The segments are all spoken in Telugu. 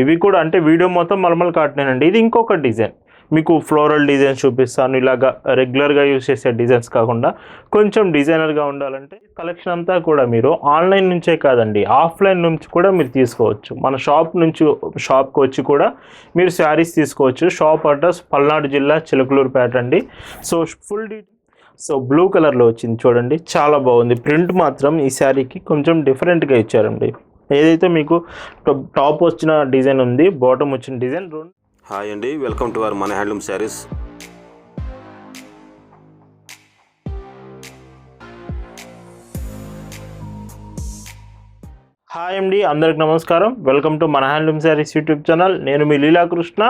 ఇవి కూడా అంటే వీడియో మొత్తం మల్మల్ కాటన్ అండి ఇది ఇంకొక డిజైన్. మీకు ఫ్లోరల్ డిజైన్ చూపిస్తాను. ఇలాగా రెగ్యులర్గా యూజ్ చేసే డిజైన్స్ కాకుండా కొంచెం డిజైనర్గా ఉండాలంటే కలెక్షన్ అంతా కూడా మీరు ఆన్లైన్ నుంచే కాదండి. ఆఫ్లైన్ నుంచి కూడా మీరు తీసుకోవచ్చు. మన షాప్ నుంచి షాప్కి వచ్చి కూడా మీరు శారీస్ తీసుకోవచ్చు. షాప్ అడ్రస్ పల్నాడు జిల్లా చిలకలూరుపేట అండి. సో ఫుల్ డీ సో బ్లూ కలర్లో వచ్చింది చూడండి. చాలా బాగుంది. ప్రింట్ మాత్రం ఈ శారీకి కొంచెం డిఫరెంట్గా ఇచ్చారండి. ఏదైతే మీకు టాప్- టాప్ వచ్చిన డిజైన్ ఉంది బాటమ్ వచ్చిన డిజైన్ హాయ్ అండి వెల్కమ్ టు అవర్ మన హ్యాండ్లూమ్ శారీస్. హాయ్ అండి అందరికి నమస్కారం. వెల్కమ్ టు మన హ్యాండ్లూమ్ శారీస్ యూట్యూబ్ ఛానల్ నేను మీ లీలాకృష్ణ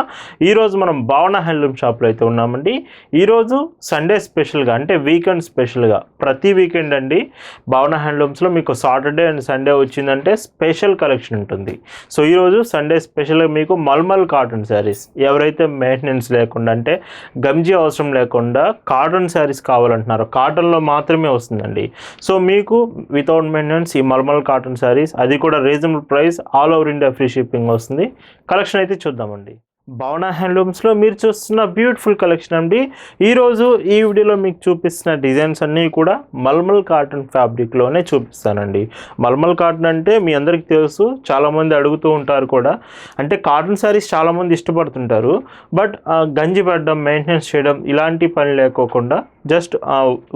ఈరోజు మనం భావన హ్యాండ్లూమ్ షాప్లో అయితే ఉన్నామండి. ఈరోజు సండే స్పెషల్గా అంటే వీకెండ్ స్పెషల్గా ప్రతి వీకెండ్ అండి భావన హ్యాండ్లూమ్స్లో మీకు సాటర్డే అండ్ సండే వచ్చిందంటే స్పెషల్ కలెక్షన్ ఉంటుంది. సో ఈరోజు సండే స్పెషల్గా మీకు మల్మల్ కాటన్ శారీస్ ఎవరైతే మెయింటెనెన్స్ లేకుండా అంటే గంజి అవసరం లేకుండా కాటన్ శారీస్ కావాలంటున్నారో కాటన్లో మాత్రమే వస్తుందండి. సో మీకు వితౌట్ మెయింటెనెన్స్ ఈ మల్మల్ కాటన్ శారీస్ అది కూడా reasonable price all over India free shipping వస్తుంది. కలెక్షన్ అయితే చూద్దామండి. భావన హ్యాండ్లూమ్స్లో మీరు చూస్తున్న బ్యూటిఫుల్ కలెక్షన్ అండి. ఈరోజు ఈ వీడియోలో మీకు చూపిస్తున్న డిజైన్స్ అన్నీ కూడా మల్మల్ కాటన్ ఫ్యాబ్రిక్లోనే చూపిస్తానండి. మల్మల్ కాటన్ అంటే మీ అందరికీ తెలుసు చాలామంది అడుగుతూ ఉంటారు కూడా. అంటే కాటన్ శారీస్ చాలామంది ఇష్టపడుతుంటారు. బట్ గంజి పడడం మెయింటెనెన్స్ చేయడం ఇలాంటి పని లేకోకుండా జస్ట్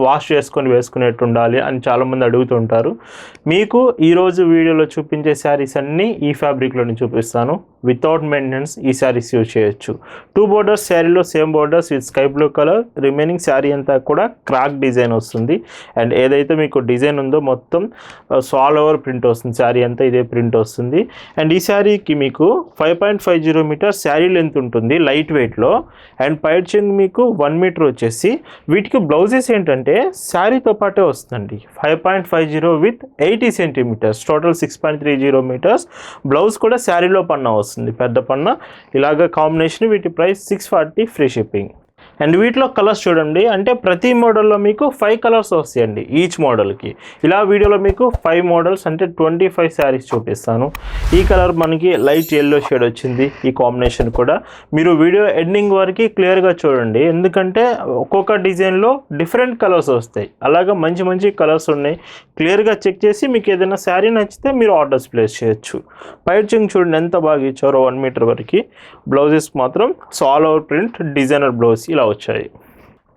వాష్ చేసుకొని వేసుకునేట్టు ఉండాలి అని చాలామంది అడుగుతుంటారు. మీకు ఈరోజు వీడియోలో చూపించే శారీస్ అన్నీ ఈ ఫ్యాబ్రిక్లోనే చూపిస్తాను. వితౌట్ మెయింటెనెన్స్ ఈ శారీస్ యూజ్ చేయొచ్చు. టూ బోర్డర్స్ శారీలో same borders with sky blue colour remaining sari అంతా కూడా క్రాక్ డిజైన్ వస్తుంది. అండ్ ఏదైతే మీకు డిజైన్ ఉందో మొత్తం సాల్ ఓవర్ ప్రింట్ వస్తుంది. శారీ అంతా ఇదే ప్రింట్ వస్తుంది. అండ్ ఈ శారీకి మీకు five point five zero metre sari length ఉంటుంది లైట్ వెయిట్లో అండ్ పైడ్ చెంగ్ మీకు వన్ మీటర్ వచ్చేసి వీటికి బ్లౌజెస్ ఏంటంటే శారీతో పాటే వస్తుందండి. Five point five zero with eighty centimetres. Total six point three zero metres. Blouse కూడా శారీలో పన్నా వస్తుంది. పెద్ద పన్నా. ఇలాగ కాంబినేషన్ వీటి price six forty free shipping. And వీటిలో కలర్స్ చూడండి. అంటే ప్రతి మోడల్లో మీకు ఫైవ్ కలర్స్ వస్తాయండి ఈచ్ మోడల్కి ఇలా వీడియోలో మీకు ఫైవ్ మోడల్స్ అంటే ట్వంటీ ఫైవ్ శారీస్ చూపిస్తాను. ఈ కలర్ మనకి లైట్ ఎల్లో షేడ్ వచ్చింది. ఈ కాంబినేషన్ కూడా. మీరు వీడియో ఎండింగ్ వరకు క్లియర్గా చూడండి. ఎందుకంటే ఒక్కొక్క డిజైన్లో డిఫరెంట్ కలర్స్ వస్తాయి. అలాగా మంచి మంచి కలర్స్ ఉన్నాయి. క్లియర్గా చెక్ చేసి మీకు ఏదైనా శారీ నచ్చితే మీరు ఆర్డర్స్ ప్లేస్ చేయొచ్చు. పైచింగ్ చూడండి. ఎంత బాగా ఇచ్చారో వన్ మీటర్ వరకు. బ్లౌజెస్ మాత్రం సాల్ ఓవర్ ప్రింట్ డిజైనర్ బ్లౌజ్ ఇలా వచ్చాయి.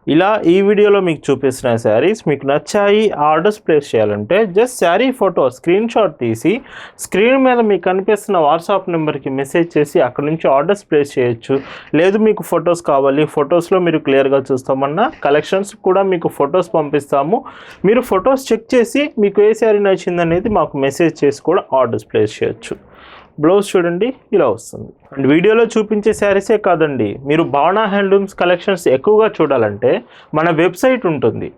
ఇలా ఈ వీడియోలో మీకు చూపిస్తున్న శారీస్ మీకు నచ్చాయి ఆర్డర్స్ ప్లేస్ చేయాలంటే just sari photo screen shot తీసి స్క్రీన్ మీద మీకు కనిపిస్తున్న వాట్సాప్ నెంబర్కి మెసేజ్ చేసి అక్కడ నుంచి ఆర్డర్స్ ప్లేస్ చేయొచ్చు. లేదు మీకు ఫొటోస్ కావాలి ఫొటోస్లో మీరు క్లియర్గా చూస్తామన్నా కలెక్షన్స్ కూడా మీకు ఫొటోస్ పంపిస్తాము. మీరు ఫొటోస్ చెక్ చేసి మీకు ఏ శారీ నచ్చిందనేది మాకు మెసేజ్ చేసి కూడా ఆర్డర్స్ ప్లేస్ చేయొచ్చు. బ్లౌజ్ చూడండి ఇలా వస్తుంది. అండ్ వీడియోలో చూపించే శారీసే కాదండి మీరు భావన హ్యాండ్లూమ్స్ కలెక్షన్స్ ఎక్కువగా చూడాలంటే మన వెబ్సైట్ ఉంటుంది.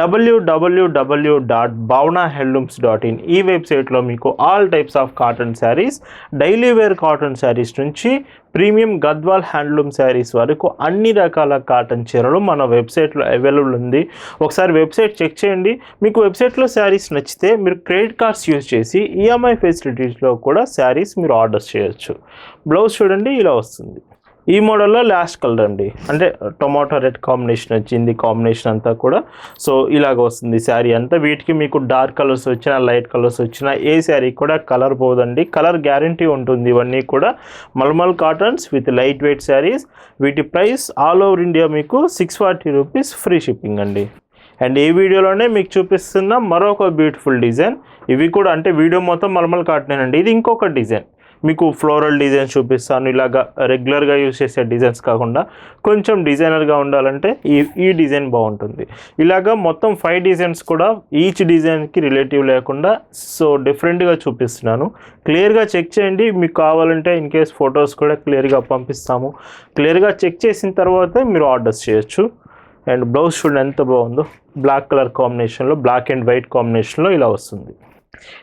W W W dot Bhavana handlooms dot in ఈ వెబ్సైట్లో మీకు all types of cotton saris daily wear cotton saris నుంచి ప్రీమియం గద్వాల్ హ్యాండ్లూమ్ శారీస్ వరకు అన్ని రకాల కాటన్ చీరలు మన వెబ్సైట్లో అవైలబుల్ ఉంది. ఒకసారి వెబ్సైట్ చెక్ చేయండి. మీకు వెబ్సైట్లో శారీస్ నచ్చితే మీరు క్రెడిట్ కార్డ్స్ యూజ్ చేసి ఈఎంఐ ఫెసిలిటీస్లో కూడా శారీస్ మీరు ఆర్డర్ చేయొచ్చు. బ్లౌజ్ చూడండి ఇలా వస్తుంది. ఈ మోడల్లో లాస్ట్ కలర్ అండి. అంటే టొమాటో రెడ్ కాంబినేషన్ వచ్చింది కాంబినేషన్ అంతా కూడా. సో ఇలాగ వస్తుంది శారీ అంతా. వీటికి మీకు డార్క్ కలర్స్ వచ్చినా లైట్ కలర్స్ వచ్చినా ఏ శారీ కూడా కలర్ పోదండి. కలర్ గ్యారంటీ ఉంటుంది. ఇవన్నీ కూడా mulmul cottons with light weight saris. వీటి ప్రైస్ ఆల్ ఓవర్ ఇండియా మీకు six forty rupees free shipping అండి. అండ్ ఈ వీడియోలోనే మీకు చూపిస్తున్న మరొక బ్యూటిఫుల్ డిజైన్. ఇవి కూడా అంటే వీడియో మొత్తం మల్మల్ కాటన్ అండి ఇది ఇంకొక డిజైన్. మీకు ఫ్లోరల్ డిజైన్స్ చూపిస్తాను. ఇలాగా రెగ్యులర్గా యూస్ చేసే డిజైన్స్ కాకుండా కొంచెం డిజైనర్గా ఉండాలంటే ఈ ఈ డిజైన్ బాగుంటుంది. ఇలాగా మొత్తం ఫైవ్ డిజైన్స్ కూడా ఈచ్ డిజైన్కి రిలేటివ్ లేకుండా సో డిఫరెంట్గా చూపిస్తున్నాను. క్లియర్గా చెక్ చేయండి. మీకు కావాలంటే ఇన్ కేస్ ఫొటోస్ కూడా క్లియర్గా పంపిస్తాము. క్లియర్గా చెక్ చేసిన తర్వాత మీరు ఆర్డర్స్ చేయొచ్చు. అండ్ బ్లౌజ్ చూడండి ఎంత బాగుందో. బ్లాక్ కలర్ కాంబినేషన్లో బ్లాక్ అండ్ వైట్ కాంబినేషన్లో ఇలా వస్తుంది.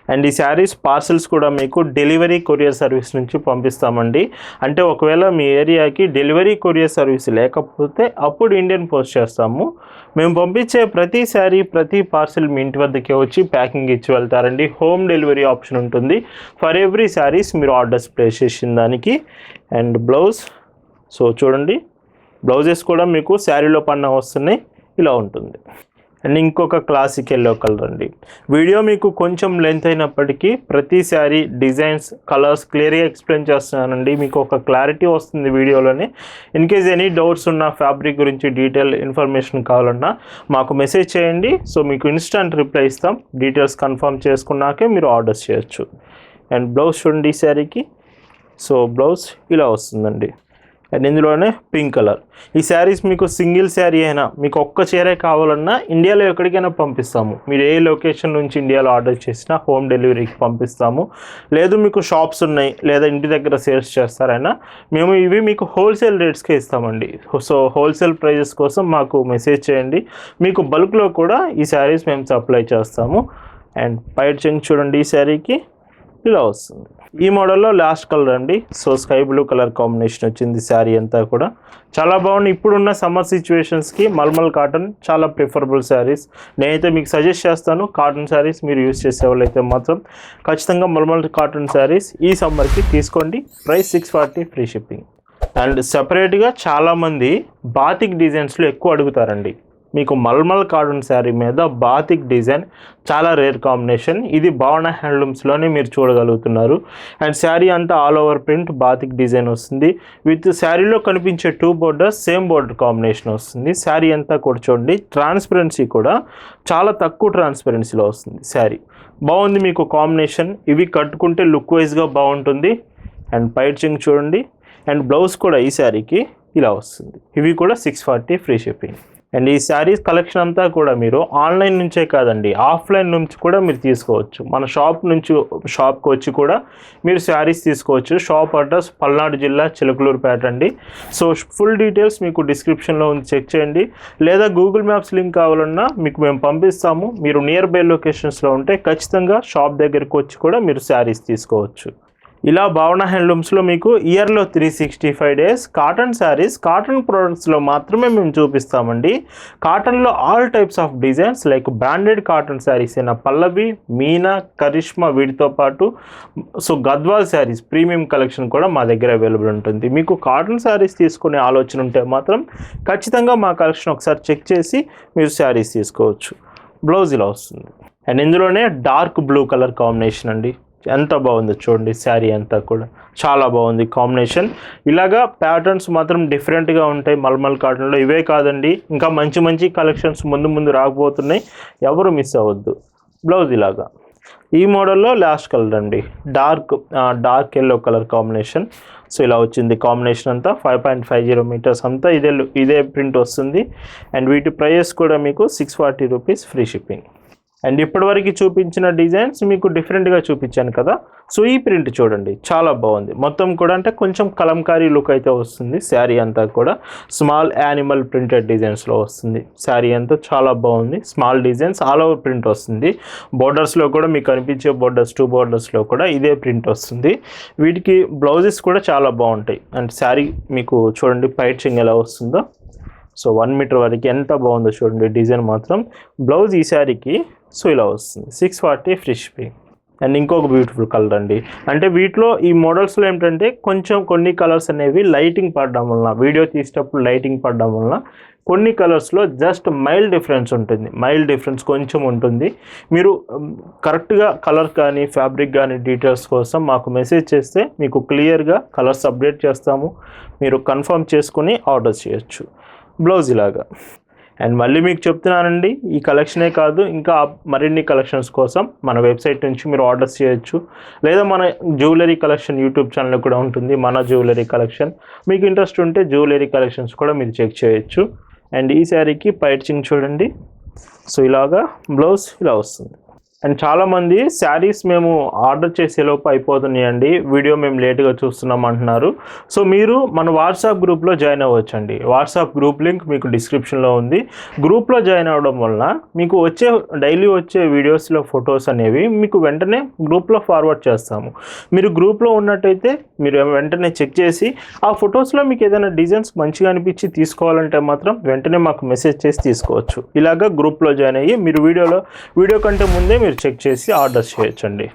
అండ్ ఈ శారీస్ పార్సిల్స్ కూడా మీకు డెలివరీ కొరియర్ సర్వీస్ నుంచి పంపిస్తామండి. అంటే ఒకవేళ మీ ఏరియాకి డెలివరీ కొరియర్ సర్వీస్ లేకపోతే అప్పుడు ఇండియన్ పోస్ట్ చేస్తాము. మేము పంపించే ప్రతి శారీ ప్రతి పార్సిల్ మీ ఇంటి వద్దకే వచ్చి ప్యాకింగ్ ఇచ్చి వెళ్తారండి. హోమ్ డెలివరీ ఆప్షన్ ఉంటుంది. ఫర్ ఎవ్రీ శారీస్ మీరు ఆర్డర్స్ ప్లేస్ చేసిన దానికి. అండ్ బ్లౌజ్ సో చూడండి. బ్లౌజెస్ కూడా మీకు శారీలో పన్న వస్తున్నాయి. ఇలా ఉంటుంది. అండ్ ఇంకొక క్లాసిక్ ఎల్లో కలర్ అండి. వీడియో మీకు కొంచెం లెంత్ అయినప్పటికీ ప్రతి శారీ డిజైన్స్ కలర్స్ క్లియర్గా ఎక్స్ప్లెయిన్ చేస్తున్నానండి. మీకు ఒక క్లారిటీ వస్తుంది వీడియోలోనే. ఇన్ కేస్ ఎనీ డౌట్స్ ఉన్న ఫ్యాబ్రిక్ గురించి డీటెయిల్ ఇన్ఫర్మేషన్ కావాలన్నా మాకు మెసేజ్ చేయండి. సో మీకు ఇన్స్టంట్ రిప్లై ఇస్తాం. డీటెయిల్స్ కన్ఫర్మ్ చేసుకున్నాకే మీరు ఆర్డర్స్ చేయొచ్చు. అండ్ బ్లౌజ్ చూడండి ఈ శారీకి. సో బ్లౌజ్ ఇలా వస్తుందండి. అండ్ ఇందులోనే పింక్ కలర్. ఈ శారీస్ మీకు సింగిల్ శారీ అయినా మీకు ఒక్క చీరే కావాలన్నా ఇండియాలో ఎక్కడికైనా పంపిస్తాము. మీరు ఏ లొకేషన్ నుంచి ఇండియాలో ఆర్డర్ చేసినా హోమ్ డెలివరీకి పంపిస్తాము. లేదు మీకు షాప్స్ ఉన్నాయి లేదా ఇంటి దగ్గర సేల్స్ చేస్తారైనా మేము ఇవి మీకు హోల్సేల్ రేట్స్కే ఇస్తామండి. సో హోల్సేల్ ప్రైజెస్ కోసం మాకు మెసేజ్ చేయండి. మీకు బల్క్లో కూడా ఈ శారీస్ మేము సప్లై చేస్తాము. అండ్ పైట్ చెంగ్ చూడండి ఈ శారీకి. ఇలా వస్తుంది. ఈ మోడల్లో లాస్ట్ కలర్ అండి. So sky blue colour combination వచ్చింది శారీ అంతా కూడా. చాలా బాగుంది. ఇప్పుడున్న సమ్మర్ సిచ్యువేషన్స్కి మల్మల్ కాటన్ చాలా ప్రిఫరబుల్ శారీస్ నేనైతే మీకు సజెస్ట్ చేస్తాను. కాటన్ శారీస్ మీరు యూస్ చేసే వాళ్ళైతే మాత్రం ఖచ్చితంగా మల్మల్ కాటన్ శారీస్ ఈ సమ్మర్కి తీసుకోండి. Price six forty free shipping and సెపరేట్గా చాలామంది బాతిక్ డిజైన్స్లో ఎక్కువ అడుగుతారండి. మీకు మల్మల్ కాటన్ శారీ మీద బాతిక్ డిజైన్ చాలా రేర్ కాంబినేషన్. ఇది భావన హ్యాండ్లూమ్స్లోనే మీరు చూడగలుగుతున్నారు. అండ్ శారీ అంతా all over print batik design వస్తుంది. విత్ శారీలో కనిపించే two borders same border combination వస్తుంది. శారీ అంతా కూడా చూడండి. ట్రాన్స్పరెన్సీ కూడా చాలా తక్కువ ట్రాన్స్పరెన్సీలో వస్తుంది శారీ. బాగుంది మీకు కాంబినేషన్. ఇవి కట్టుకుంటే లుక్ వైజ్గా బాగుంటుంది. అండ్ పైచింగ్ చూడండి. అండ్ బ్లౌజ్ కూడా ఈ శారీకి ఇలా వస్తుంది. ఇవి కూడా six forty free shipping. And ఈ శారీస్ కలెక్షన్ అంతా కూడా మీరు ఆన్లైన్ నుంచే కాదండి ఆఫ్లైన్ నుంచి కూడా మీరు తీసుకోవచ్చు. మన షాప్ నుంచి షాప్కి వచ్చి కూడా మీరు శారీస్ తీసుకోవచ్చు. షాప్ అడ్రస్ పల్నాడు జిల్లా చిలకలూరుపేట అండి. సో ఫుల్ డీటెయిల్స్ మీకు డిస్క్రిప్షన్లో ఉంది. చెక్ చేయండి. లేదా గూగుల్ మ్యాప్స్ లింక్ కావాలన్నా మీకు మేము పంపిస్తాము. మీరు నియర్ బై లొకేషన్స్లో ఉంటే ఖచ్చితంగా షాప్ దగ్గరికి వచ్చి కూడా మీరు శారీస్ తీసుకోవచ్చు. ఇలా భావన హ్యాండ్లూమ్స్లో మీకు ఇయర్లో three sixty five days cotton saris cotton ప్రోడక్ట్స్లో మాత్రమే మేము చూపిస్తామండి. కాటన్లో all types of designs like branded cotton saris అయిన పల్లవి మీనా కరిష్మా వీటితో పాటు so Gadwal saris premium collection కూడా మా దగ్గర అవైలబుల్ ఉంటుంది. మీకు కాటన్ శారీస్ తీసుకునే ఆలోచన ఉంటే మాత్రం ఖచ్చితంగా మా కలెక్షన్ ఒకసారి చెక్ చేసి మీరు శారీస్ తీసుకోవచ్చు. బ్లౌజ్ ఇలా వస్తుంది. అండ్ ఇందులోనే డార్క్ బ్లూ కలర్ కాంబినేషన్ అండి. ఎంత బాగుందో చూడండి శారీ అంతా కూడా. చాలా బాగుంది కాంబినేషన్. ఇలాగా ప్యాటర్న్స్ మాత్రం డిఫరెంట్గా ఉంటాయి మల్మల్ కాటన్లో. ఇవే కాదండి ఇంకా మంచి మంచి కలెక్షన్స్ ముందు ముందు రాకపోతున్నాయి. ఎవరు మిస్ అవ్వద్దు. బ్లౌజ్ ఇలాగా. ఈ మోడల్లో లాస్ట్ కలర్ అండి. Dark dark yellow colour combination so ఇలా వచ్చింది కాంబినేషన్ అంతా. Five point five zero metres అంతా ఇదే ఇదే ప్రింట్ వస్తుంది. అండ్ వీటి ప్రైస్ కూడా మీకు six forty rupees free shipping and ఇప్పటివరకు చూపించిన డిజైన్స్ మీకు డిఫరెంట్గా చూపించాను కదా. సో ఈ ప్రింట్ చూడండి. చాలా బాగుంది. మొత్తం కూడా అంటే కొంచెం కలంకారీ లుక్ అయితే వస్తుంది. శారీ అంతా కూడా స్మాల్ యానిమల్ ప్రింటెడ్ డిజైన్స్లో వస్తుంది. శారీ అంతా చాలా బాగుంది. Small designs all over print వస్తుంది. బోర్డర్స్లో కూడా మీకు కనిపించే బోర్డర్స్ టూ బోర్డర్స్లో కూడా ఇదే ప్రింట్ వస్తుంది. వీటికి బ్లౌజెస్ కూడా చాలా బాగుంటాయి. అండ్ శారీ మీకు చూడండి పైచింగ్ ఎలా వస్తుందో. సో వన్ మీటర్ వరకు ఎంత బాగుందో చూడండి. డిజైన్ మాత్రం. బ్లౌజ్ ఈ శారీకి సో ఇలా వస్తుంది. Six forty free shipping and ఇంకొక బ్యూటిఫుల్ కలర్ అండి. అంటే వీటిలో ఈ మోడల్స్లో ఏంటంటే కొంచెం కొన్ని కలర్స్ అనేవి లైటింగ్ పడడం వలన వీడియో తీసేటప్పుడు లైటింగ్ పడడం వలన కొన్ని కలర్స్లో జస్ట్ మైల్డ్ డిఫరెన్స్ ఉంటుంది. మైల్డ్ డిఫరెన్స్ కొంచెం ఉంటుంది. మీరు కరెక్ట్గా కలర్ కానీ ఫ్యాబ్రిక్ కానీ డీటెయిల్స్ కోసం మాకు మెసేజ్ చేస్తే మీకు క్లియర్గా కలర్స్ అప్డేట్ చేస్తాము. మీరు కన్ఫర్మ్ చేసుకుని ఆర్డర్ చేయొచ్చు. బ్లౌజ్ ఇలాగా. అండ్ మళ్ళీ మీకు చెప్తున్నానండి ఈ కలెక్షనే కాదు ఇంకా మరిన్ని కలెక్షన్స్ కోసం మన వెబ్సైట్ నుంచి మీరు ఆర్డర్స్ చేయొచ్చు. లేదా మన జ్యువెలరీ కలెక్షన్ యూట్యూబ్ ఛానల్ కూడా ఉంటుంది మన జ్యువెలరీ కలెక్షన్. మీకు ఇంట్రెస్ట్ ఉంటే జ్యువెలరీ కలెక్షన్స్ కూడా మీరు చెక్ చేయొచ్చు. అండ్ ఈ శారీకి పైచింగ్ చూడండి. సో ఇలాగా బ్లౌజ్ ఇలా వస్తుంది. అండ్ చాలామంది శారీస్ మేము ఆర్డర్ చేసేలోపు అయిపోతున్నాయండి. వీడియో మేము లేట్గా చూస్తున్నాం అంటున్నారు. సో మీరు మన వాట్సాప్ గ్రూప్లో జాయిన్ అవ్వచ్చండి. వాట్సాప్ గ్రూప్ లింక్ మీకు డిస్క్రిప్షన్లో ఉంది. గ్రూప్లో జాయిన్ అవ్వడం వలన మీకు వచ్చే డైలీ వచ్చే వీడియోస్లో ఫొటోస్ అనేవి మీకు వెంటనే గ్రూప్లో ఫార్వర్డ్ చేస్తాము. మీరు గ్రూప్లో ఉన్నట్టయితే మీరు వెంటనే చెక్ చేసి ఆ ఫొటోస్లో మీకు ఏదైనా డిజైన్స్ మంచిగా అనిపించి తీసుకోవాలంటే మాత్రం వెంటనే మాకు మెసేజ్ చేసి తీసుకోవచ్చు. ఇలాగ గ్రూప్లో జాయిన్ అయ్యి మీరు వీడియోలో వీడియో కంటే ముందే మీరు చెక్ చేసి ఆర్డర్ చేయొచ్చండి.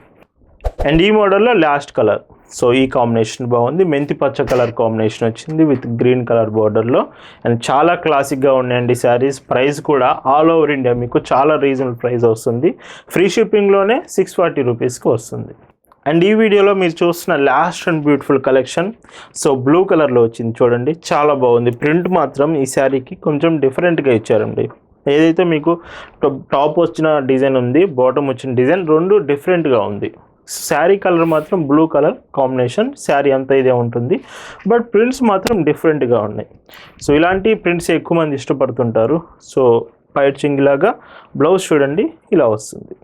అండ్ ఈ మోడల్లో లాస్ట్ కలర్. సో ఈ కాంబినేషన్ బాగుంది. మెంతి పచ్చ కలర్ కాంబినేషన్ వచ్చింది విత్ గ్రీన్ కలర్ బార్డర్లో. అండ్ చాలా క్లాసిక్గా ఉన్నాయండి శారీస్. ప్రైస్ కూడా ఆల్ ఓవర్ ఇండియా మీకు చాలా రీజనబుల్ ప్రైస్ వస్తుంది. ఫ్రీ షిప్పింగ్లోనే సిక్స్ ఫార్టీ రూపీస్కి వస్తుంది. అండ్ ఈ వీడియోలో మీరు చూస్తున్న last and beautiful collection. So blue కలర్లో వచ్చింది చూడండి. చాలా బాగుంది. ప్రింట్ మాత్రం ఈ శారీకి కొంచెం డిఫరెంట్గా ఇచ్చారండి. ఏదైతే మీకు టాప్- టాప్ వచ్చిన డిజైన్ ఉంది బాటమ్ వచ్చిన డిజైన్ రెండు డిఫరెంట్గా ఉంది. శారీ కలర్ మాత్రం బ్లూ కలర్ కాంబినేషన్ శారీ అంతా ఇదే ఉంటుంది. బట్ ప్రింట్స్ మాత్రం డిఫరెంట్గా ఉన్నాయి. సో ఇలాంటి ప్రింట్స్ ఎక్కువ మంది ఇష్టపడుతుంటారు. సో పైచింగ్ లాగా బ్లౌజ్ చూడండి ఇలా వస్తుంది.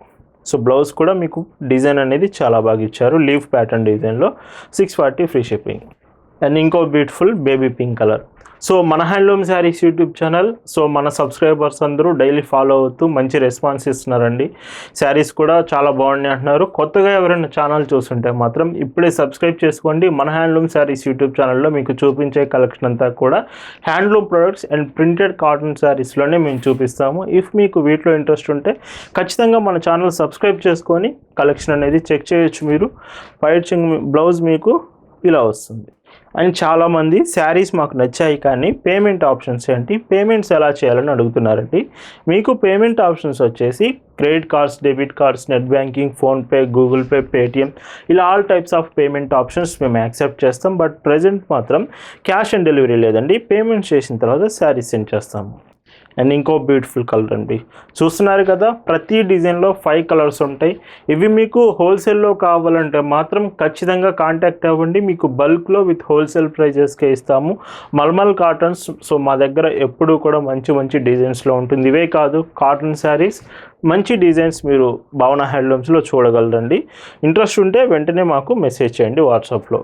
సో బ్లౌజ్ కూడా మీకు డిజైన్ అనేది చాలా బాగా ఇచ్చారు లీఫ్ ప్యాటర్న్ డిజైన్లో. Six forty free shipping. And ఇంకో beautiful baby pink colour. So మన handloom saris YouTube channel so మన సబ్స్క్రైబర్స్ అందరూ డైలీ ఫాలో అవుతూ మంచి రెస్పాన్స్ ఇస్తున్నారండి. శారీస్ కూడా చాలా బాగున్నాయి అంటున్నారు. కొత్తగా ఎవరైనా ఛానల్ చూస్తుంటే మాత్రం ఇప్పుడే సబ్స్క్రైబ్ చేసుకోండి. మన హ్యాండ్లూమ్ శారీస్ యూట్యూబ్ ఛానల్లో మీకు చూపించే కలెక్షన్ అంతా కూడా handloom products and printed cotton శారీస్లోనే మేము చూపిస్తాము. ఇఫ్ మీకు వీటిలో ఇంట్రెస్ట్ ఉంటే ఖచ్చితంగా మన ఛానల్ సబ్స్క్రైబ్ చేసుకొని కలెక్షన్ అనేది చెక్ చేయొచ్చు మీరు. పైచింగ్ బ్లౌజ్ మీకు ఇలా వస్తుంది. అండ్ చాలామంది శారీస్ మాకు నచ్చాయి కానీ పేమెంట్ ఆప్షన్స్ ఏంటి? పేమెంట్స్ ఎలా చేయాలని అడుగుతున్నారండి. మీకు పేమెంట్ ఆప్షన్స్ వచ్చేసి credit cards debit cards net banking PhonePe Google Pay Paytm ఇలా all types of payment options మేము యాక్సెప్ట్ చేస్తాం. బట్ ప్రజెంట్ మాత్రం క్యాష్ ఆన్ డెలివరీ లేదండి. పేమెంట్ చేసిన తర్వాత శారీస్ సెండ్ చేస్తాము. అండ్ ఇంకో బ్యూటిఫుల్ కలర్ అండి. చూస్తున్నారు కదా ప్రతి డిజైన్లో ఫైవ్ కలర్స్ ఉంటాయి. ఇవి మీకు హోల్సేల్లో కావాలంటే మాత్రం ఖచ్చితంగా కాంటాక్ట్ అవ్వండి. మీకు బల్క్లో విత్ హోల్సేల్ ప్రైజెస్కే ఇస్తాము. మల్మల్ కాటన్స్ సో మా దగ్గర ఎప్పుడూ కూడా మంచి మంచి డిజైన్స్లో ఉంటుంది. ఇవే కాదు కాటన్ శారీస్ మంచి డిజైన్స్ మీరు భావన హ్యాండ్లూమ్స్లో చూడగలరండి. ఇంట్రెస్ట్ ఉంటే వెంటనే మాకు మెసేజ్ చేయండి వాట్సాప్లో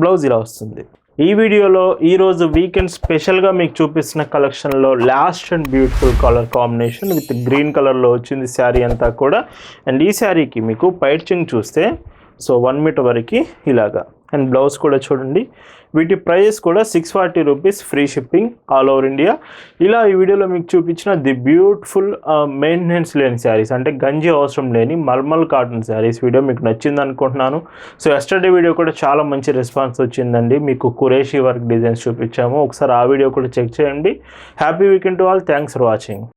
బ్లౌజ్ ఇలా వస్తుంది. ఈ వీడియోలో ఈరోజు వీకెండ్ స్పెషల్గా మీకు చూపిస్తున్న కలెక్షన్లో last and beautiful colour combination with green కలర్లో వచ్చింది శారీ అంతా కూడా. అండ్ ఈ శారీకి మీకు పైచింగ్ చూస్తే సో వన్ మీటర్ వరకు ఇలాగా. అండ్ బ్లౌజ్ కూడా చూడండి. వీటి ప్రైస్ కూడా six forty rupees free shipping all over India ఇలా ఈ వీడియోలో మీకు చూపించిన ది బ్యూటిఫుల్ మెయింటెనెన్స్ లేని శారీస్ అంటే గంజి అవసరం లేని మల్మల్ కాటన్ శారీస్ వీడియో మీకు నచ్చింది అనుకుంటున్నాను. సో ఎస్టర్డే వీడియో కూడా చాలా మంచి రెస్పాన్స్ వచ్చిందండి. మీకు కురేషి వర్క్ డిజైన్స్ చూపించాము. ఒకసారి ఆ వీడియో కూడా చెక్ చేయండి. Happy weekend to all thanks for watching